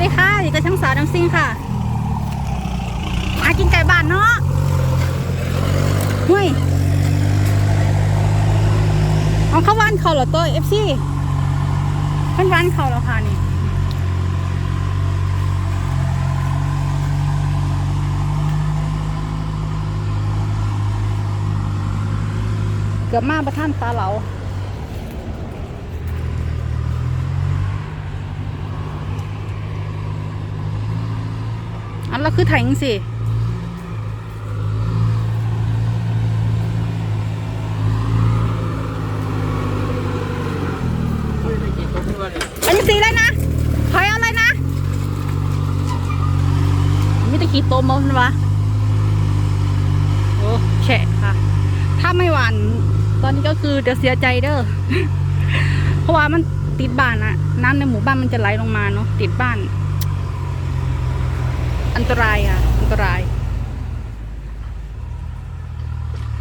ดีค่ะอยู่กับช่างสาวน้ำซิงค่ะมากินไก่บ้านเนาะเฮ้ยเอาเข้าบ้านเขาเหรอตัวเอฟซีขึ้นบ้านเขาแล้วค่ะนี่เกือบมาประท่านตาเหลา อันเราคือถังสิอันนี้สีอะไรนะถอยเอาเลยนะมีตะกี้โตมันวะโอ้แฉะค่ะ ถ้าไม่หวานตอนนี้ก็คือเดี๋ยวเสียใจเด้อ เพราะว่ามันติดบ้านอะน้ำในหมู่บ้านมันจะไหลลงมาเนาะติดบ้าน อันตรายค่ะ อันตราย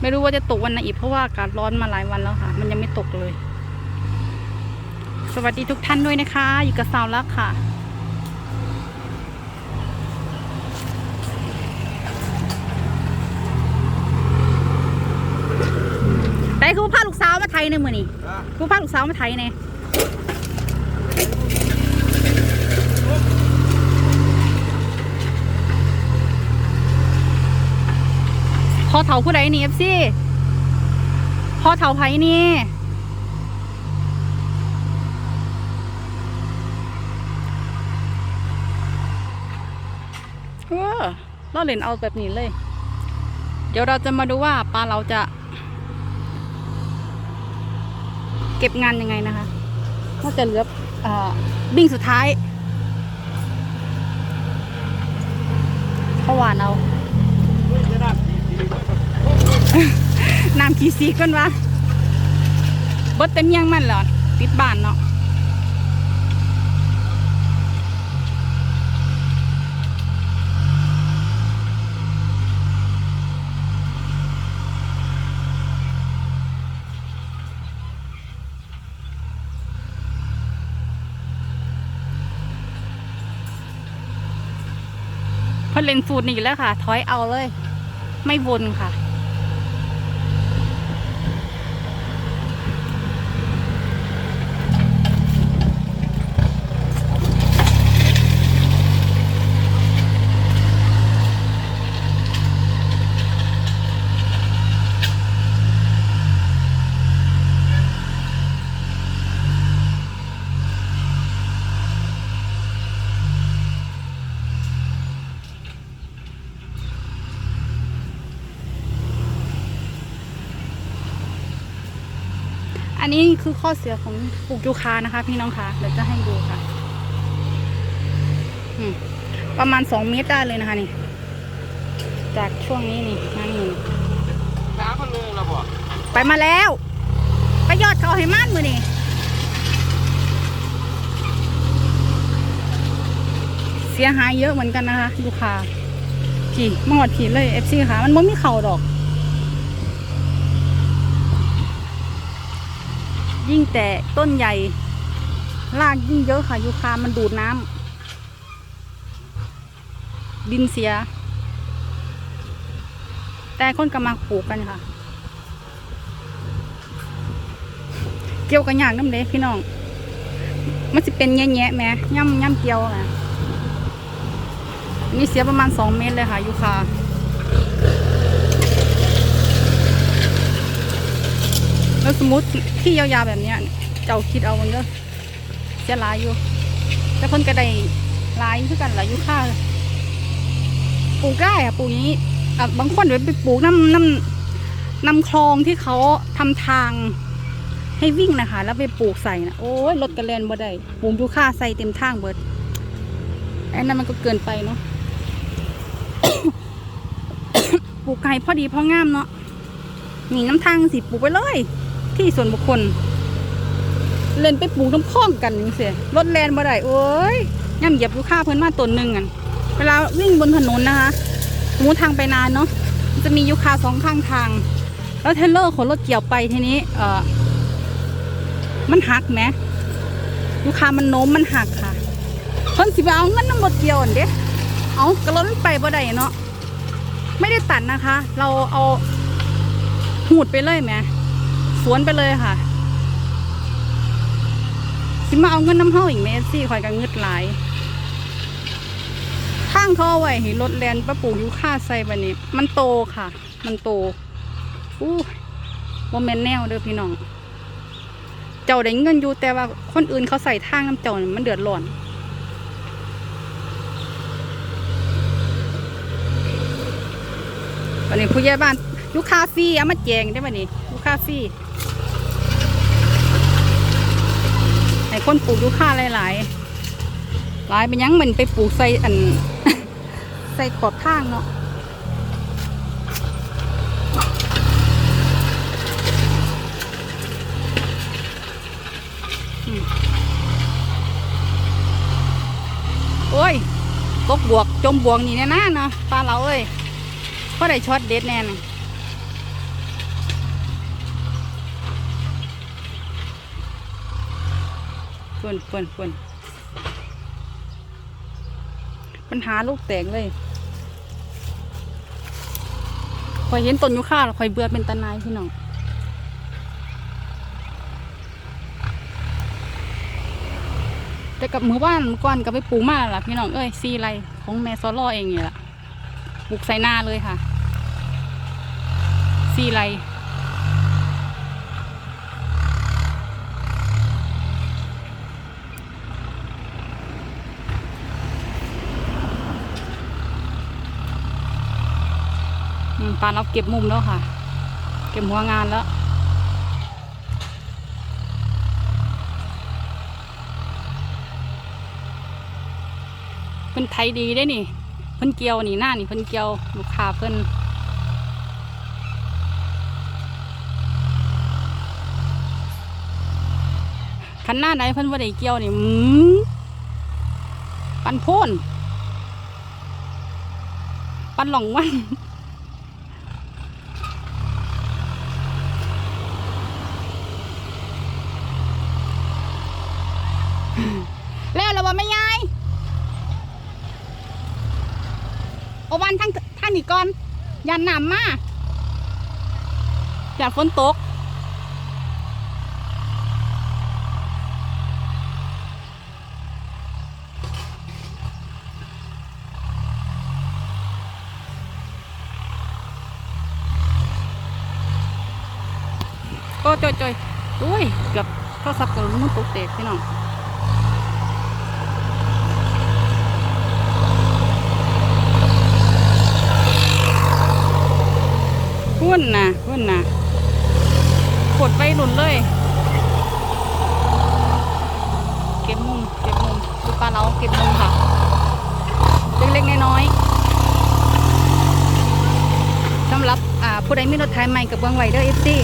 ไม่รู้ว่าจะตกวันไหนอีกเพราะว่าอากาศร้อนมาหลายวันแล้วค่ะ มันยังไม่ตกเลย สวัสดีทุกท่านด้วยนะคะ อยู่กับสาวลักค่ะได้คือพาลูกสาวมาไทยในมือนี่คือพาลูกสาวมาไทยเนี่ย พอเถาผู้ใดนี่เอฟซีพอเถาไผนี่เออเราเล่นเอาแบบนี้เลย เดี๋ยวเราจะมาดูว่าปลาเราจะ เก็บงานยังไงนะคะน่าจะเหลือเอ่อบิ้งสุดท้ายเขาหวานเอา น้ำขี้ซีก่อนวะบดเต็มยังมันเหรอติดบ้านเนาะเพอเล่นสูตรนี้แล้วค่ะ ถอยเอาเลย ไม่วนค่ะ อันนี้คือข้อเสียของปลูกยูคานะคะ พี่น้องคะเดี๋ยวจะให้ดูค่ะอืมประมาณสองเมตรได้เลยนะคะนี่ จากช่วงนี้นี่นั่นนี่น้ำมันเลยเราบอกไปมาแล้วไปยอดเขาให้มันมือนี่เสียหายเยอะเหมือนกันนะคะยูคาขี่มอดขี่เลยเอฟซีค่ะ มันไม่มีเข่าดอก ยิ่งแต่ต้นใหญ่รากยิ่งเยอะค่ะยูคามันดูดน้ำดินเสีย แต่คนกำลังปลูกกันค่ะ เกี่ยวกับอย่างน้ำเล็พี่น้อง มันจะเป็นแง่ๆแหม่ย่ำย่ำเกี่ยวนะนี่เสียประมาณสองเมตรเลยค่ะยูคา แล้วสมมติที่ยาวๆแบบเนี้ยเจ้าคิดเอามันก็เสียหลายอยู่แต่คนก็ได้ลายคือกันหลายอยู่ค่าปลูกได้อะปลูกอย่างนี้อะบางคนเดี๋ยวไปปลูกน้ำน้ำน้ำคลองที่เขาทำทางให้วิ่งนะคะ แล้วไปปลูกใส่นะโอ้ยรถกระเลนบ่ได้ปลูกยูค่าใส่เต็มทางเบิดไอ้นั่นมันก็เกินไปเนาะปลูกไก่พอดีพองามเนาะมีน้ำทางสิปลูกไปเลย ที่ส่วนบุคคล เล่นไปปลูกน้ำคลองกันนี่เสียรถแลนบ่ได้โอ้ยย่ำเหยียบลูกค้าเพิ่นมาตนหนึ่งกันเวลาวิ่งบนถนนนะคะสมมติทางไปนานเนาะจะมียูคาสองข้างทาง แล้วเทรลเลอร์ขนรถเกี่ยวไปทีนี้ เออมันหักไหมยูคามันโน้มมันหักค่ะเพิ่นสิมาเอาเงินน้ำรถเกี่ยวเด้เอากระล้นไปบ่ได้เนาะไม่ได้ตัดนะคะ เราเอาหูดไปเลยแหม สวนไปเลยค่ะสิมาเอาเงินน้ำเฮาอีกแม่ซี่คอยกันเงึดหลายข้างเขาเอไว้ให้รถแลนประปลูกยูค่าใส่บันนี้ มันโตค่ะ มันโตอู้โมเมนแนวเด้อพี่น้อง เจ้าได้เงินอยู่แต่ว่าคนอื่นเขาใส่ทางน้ำเจ้ามันเดือดร้อนวันนี้ผู้ใหญ่บ้านลูกค้าฟรีเอามาแจงได้บันนี้ลูกค้าฟรีให้ คนปลูกลูคาหลายๆ หลายเป็นยังเหมันไปปลูกใส่อัน ใส่ขอบทางเนาะอืมโอ้ย ตกบวกจมบวกนี่แน่นะเนาะปลาเราเอ้ยก็ได้ช็อตเด็ดแน่น เปิ่นเปิ่นเปิ่นปัญหาลูกแตกเลยคอยเห็นต้นยุค่าคอยเบื่อเป็นตานายพี่น้องแต่กับมือบ้านเมื่อก่อนก็ไปปลูกมาแล้วล่ะพี่น้องเอ้ยซีไรของแม่ซอล่อเองนี่แหละปลูกใส่หน้าเลยค่ะสี่ไร ปานเราเก็บมุมแล้วค่ะ เก็บหัวงานแล้วเพิ่นไทยดีได้นี่เพิ่นเกียวนี่หน้านี่เพิ่นเกียวลูกค้าเพิ่นคันหน้าไหนเพิ่นบ่าได้เกี่ยวนี่อืมปันโพ่นปันหลงวัน แล้วเราบ่ไม่ยายโอวันทั้งท่านนี่ก่อนยันน้ำมาอยากฝนตกโอ้จอยจอยอุ้ยเกือบเข้าซับกับมุนตกเตกพี่น้อง หุ่นนะหุ่นนะกดไปหลุนเลย เก็บมุมเก็บมุมดูปลาเราเก็บมุมค่ะ เล็กๆน้อยๆสำหรับผู้ใดมีรถไถใหม่กับเบื้องไหวเดอร์เอฟซี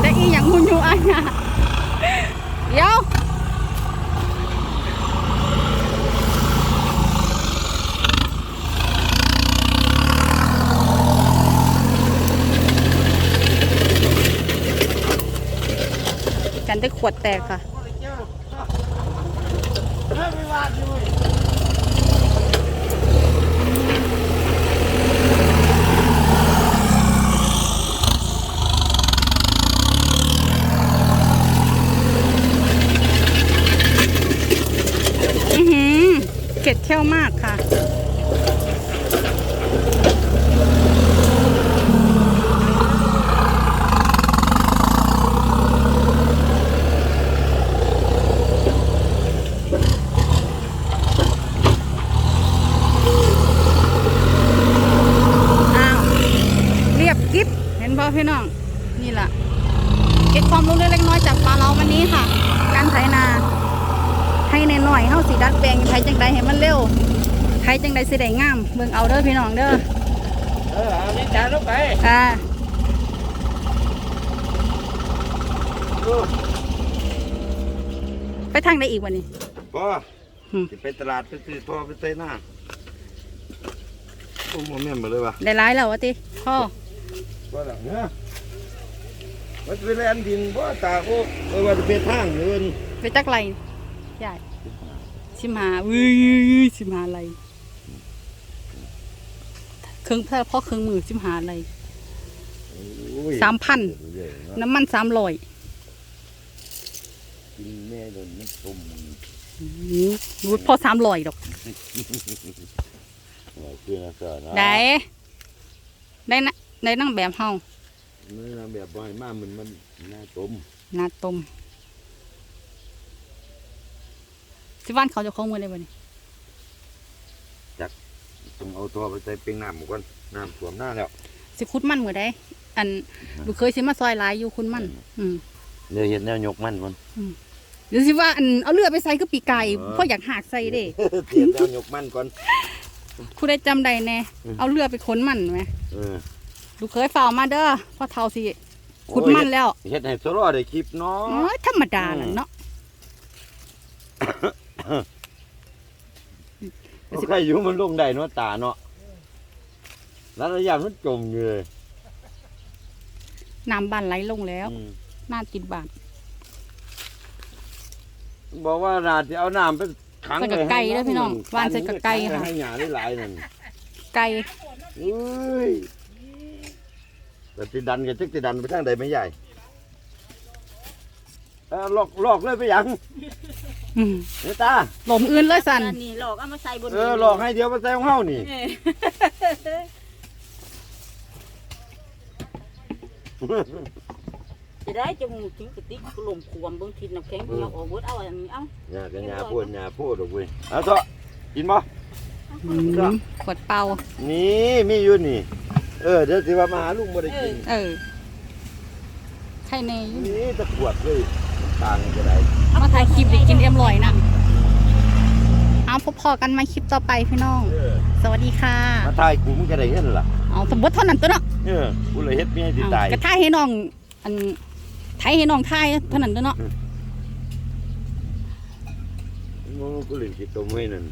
แต่อีอย่างมุนอยู่อันน่ะเดี๋ยว กันได้ ขวดแตกค่ะ อือหือเก็ดเที่ยวมากค่ะ อ้าว เรียบกิ๊บเห็นป่ะพี่น้อง นี่แหละเก็บความรู้เล็กๆน้อยๆจากปลาเราวันนี้ค่ะ การไถนา ให้ในหน่อยๆเฮาสิดัดแปลงไถจังใดให้มันเร็ว ไถจังใดสิได้งามเบิ่งเอาเด้อพี่น้องเด้อเออเอานี่จานลงไปอ่าดูไปทางใดอีกวันนี้บ่อืมสิไปตลาดไปซื้อทอไปใส่หน้าโอ้โหแม่นมาเลยว่ะได้ร้ายแล้ววะติพ่อบ่ล่ะเนาะว่าจะไปแล่นดินบ่ตาโอ้เออว่าจะไปทางเงินไปจักไรใหญ่ชิมหาอุ้ยชิมหาอะไร เครื่องพ่อเครื่องมือชิมหาอะไรโอ้ยสามพันเรื่อยๆเนาะน้ำมันสามร้อยกินแม่โดนมันตุ่มรู้พอสามร้อยดอกว่าคือนะก็นะได้ได้นะได้นั่งแบบเฮามันนะแบบบ่ให้มามันมันน่าตุ่มหนาต้มสิว่านเขาจะคล้องมือได้บ่นี่ ต้องเอาตัวไปใส่เปียงน้ำหมดก่อนน้ำท่วมหน้าแล้วสิคุดมันมือได้อันลูกเคยสิมาซอยหลายอยู่คุณมัน อืมเดี๋ยวเห็นแนวยกมันก่อนหรือสิว่าอันเอาเรือไปใส่คือปีกไก่เพราะอยากหากใส่เด้เตรียมแนวยกมันก่อนคุณได้จำได้แน่อืมเอาเรือไปค้นมันไหมเออลูกเคยฝ่ามาเด้อพ่อเท่าสิขุดมันแล้วเฮ็ดให้สรอได้คลิปเนาอ๋อะธรรมดาน่ะเนาะ ใครอยู่มันลงได้เนาะตาเนาะแล้วระยะมันจมอยู่เลยน้ำบานไหลลงแล้วอืมน่าติดบานบอกว่านาจะเอาน้ำไปขังใส่กับไก่เด้อพี่น้องวานใส่กับไก่ขังค่ะ ให้หยาได้หลายนั่นไก่เอ้ยแต่ติดันกันจักติดันไปทางใดไม่ใหญ่เออหลอกหลอกเลยไปยัง อืมเนี่ยตาหลมอื่นเลยสันอันนี้หลอกเอามาใส่บนเออหลอกให้เดียวมาใส่ของเฮานี่จะได้จมูกถึงกระติกกลมขวมเบิ่งทิศน้ำแข็งเดียวออกเบิดเอาอันนี้เอาหยากันหยาพูดหยาพูดดอกเว้ยเอาเถอะกินบ่ อืมขวดเปล่านี่มีอยู่นี่ เออเดี๋ยวสิว่ามาหาลุงบ่ได้กิน เออใช่ในอยู่นี่ตะกรวดเลย ต่างกันได้มาถ่ายคลิปได้กินเอ็มลอยนั่งเอาพบพอกันไหมาคลิปต่อไปพี่น้องเออสวัสดีค่ะมาถ่ายกูมันก็ได้เงินล่ะเอาสมมติเท่านั้นตัวเนาะเออกูเลยเฮ็ดเมียสิเอาตายกระท่ายให้น้อง อันไทยให้น้องไทยเท่านั้นตัวเนาะมึงกูเลยสิตมให้นั่น